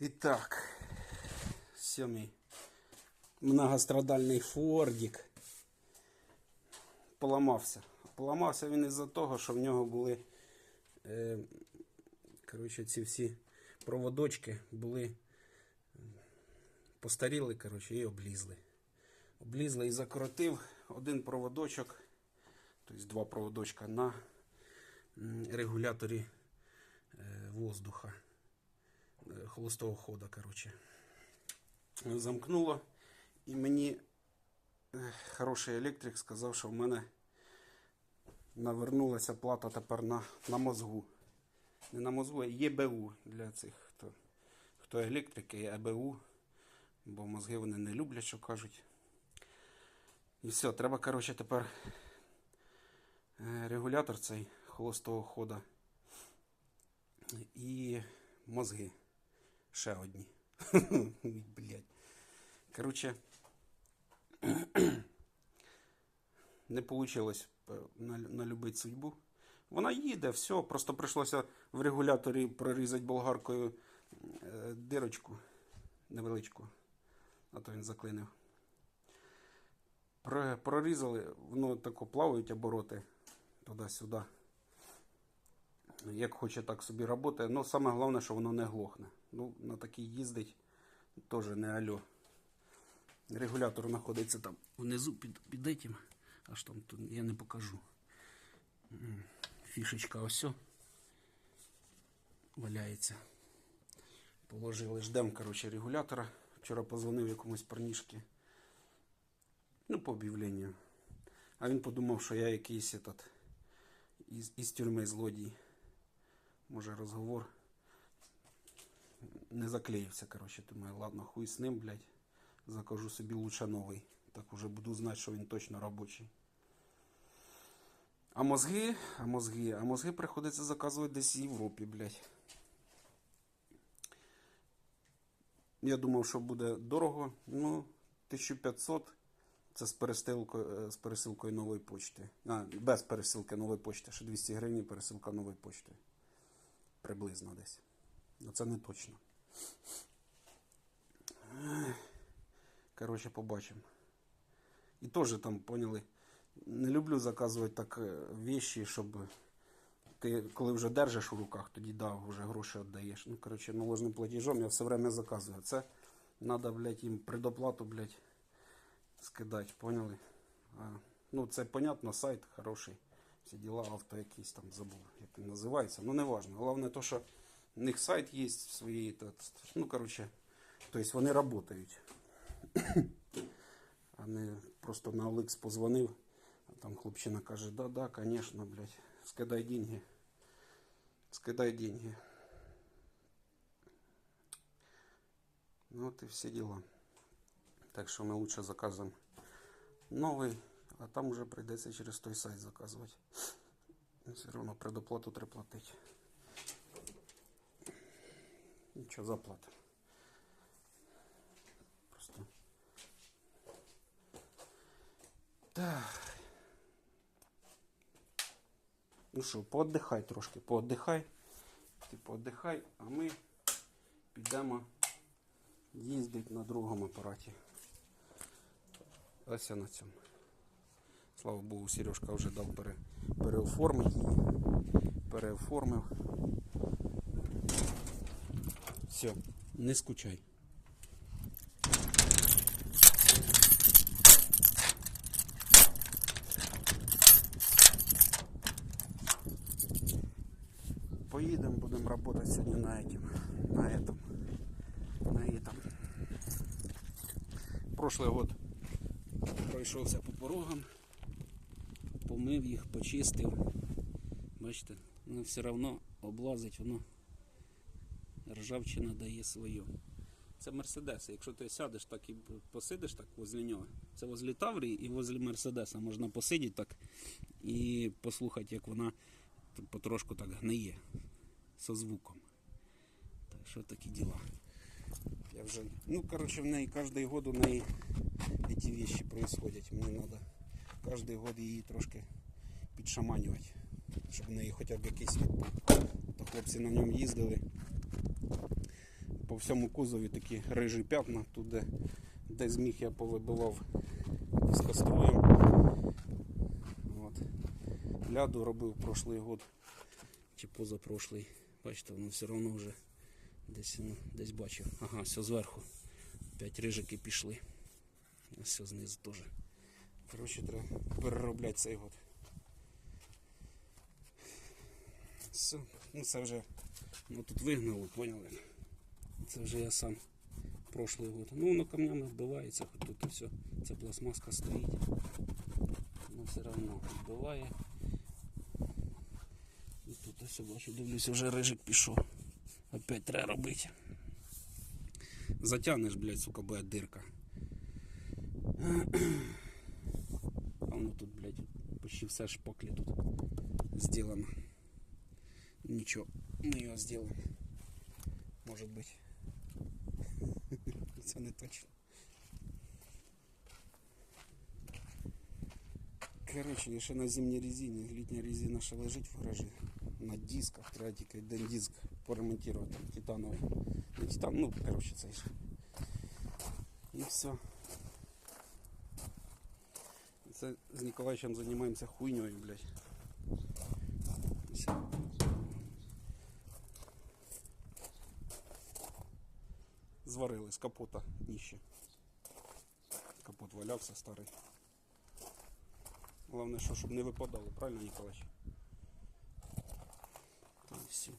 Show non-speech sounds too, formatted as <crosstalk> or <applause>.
Итак, сьомий многострадальний Фордік поламався. Поламався він із-за того, що в нього були е, коротше, ці всі проводочки були е, постаріли коротше, і облізли. Облізли і закоротив один проводочок, тобто два проводочка на регуляторі е, воздуха холостого хода, коротше. Замкнуло. І мені хороший електрик сказав, що в мене навернулася плата тепер на, на мозгу. Не на мозгу, а ЄБУ для цих, хто, хто електрики, ЕБУ. Бо мозги вони не люблять, що кажуть. І все, треба, коротше, тепер е, регулятор цей холостого хода. І мозги. Ще одні. Блять. Коротше, не вийшло налюбити судьбу. Вона їде, все, просто прийшлося в регуляторі прорізати болгаркою е, дирочку невеличку, а то він заклинив. Прорізали, воно тако плавають обороти туди-сюди. Як хоче, так собі працює. Ну, саме головне, що воно не глохне. Ну, на такій їздить теж не альо. Регулятор знаходиться там внизу під, під этим. Аж там тут я не покажу. Фішечка ось валяється. Положили, ждем, короче, регулятора. Вчора позвонив якомусь парнішки. Ну, по об'явленню. А він подумав, що я якийсь этот, із, із тюрми злодій. Може розговор не заклеївся, короче. Думаю, ладно, хуй з ним, блядь. Закажу собі лучше новий. Так уже буду знати, що він точно робочий. А мозги, а мозги, а мозги приходиться заказувати десь в Європі, блядь. Я думав, що буде дорого. Ну, 1500 це з пересилкою, з пересилкою нової почти. А, без пересилки нової почти. Ще 200 гривень пересилка нової почти. Приблизно десь. Ну це не точно. Коротше, побачимо. І теж там, поняли, не люблю заказувати так е, вещі, щоб ти, коли вже держиш у руках, тоді да, вже гроші віддаєш. Ну, коротше, наложним платежом я все время заказую. Це треба, блядь, їм предоплату, блядь, скидати, поняли? А, ну, це понятно, сайт хороший. Всі діла, авто якийсь там забув, як він називається. Ну, не важно. Головне то, що у них сайт є свої. та- Ну, коротше, тобто вони працюють. А <coughs> не просто на OLX позвонив, а там хлопчина каже, да, да, конечно, блядь, скидай деньги. Скидай деньги. Ну вот и все дела. Так что мы лучше заказываем новый, а там уже придется через той сайт заказывать. Все равно предоплату треба. Ничего, заплата. Просто Так. Ну що, поотдихай трошки, поотдихай. Ти поотдихай, а ми підемо їздити на другому апараті. Ось я на цьому. Слава Богу, Сережка вже дав пере, переоформити. Переоформив. Все, не скучай. Поїдемо, будемо працювати сьогодні на этом, на этом, на этом. Прошлый год пройшовся по порогам, помив їх, почистив. Бачите, ну все одно облазить воно. Ржавчина дає своє. Це Мерседес. Якщо ти сядеш так і посидиш так возле нього. Це возле Таврії і возле Мерседеса можна посидіти так і послухати, як вона потрошку так гниє со звуком. Так що такі діла. Я вже, ну, короче, в неї кожен год у неї ці вещи происходять. Мені треба кожен год її трошки підшаманювати, щоб в неї хоча б якийсь хлопці на ньому їздили. По всьому кузові такі рижі п'ятна, тут де, зміг я повибивав з каструєм. От. Ляду робив прошлий год чи позапрошлий. Бачите, воно все одно вже десь, ну, десь бачив. Ага, все зверху. П'ять рижики пішли. Все знизу теж. Коротше, треба переробляти цей год. Все, ну це вже ну, тут вигнало, поняли? Це вже я сам прошлий год. Ну воно камнями вбивається, хоч тут все, ця пластмаска стоїть. Ну все одно вбиває. І тут ось бачу, дивлюся, вже рижик пішов. Опять треба робити. Затягнеш, блядь, сука, буде дирка. А воно тут, блядь, почти все шпаклі тут сделано. Ничего, мы ее сделаем. Может быть. Це не точно. Коротше, ще на зимній резині. Літня резина ще лежить в гаражі. На дисках. Треба тільки один диск поремонтувати. Там, титановий. Не титан, ну, коротше, цей же. І все. Це з Ніколаєвичем займаємося хуйньою, блядь. Все. Зварили з капота дніще. Капот валявся старий. Головне, що щоб не випадало, правильно, Ніколач? Так, все.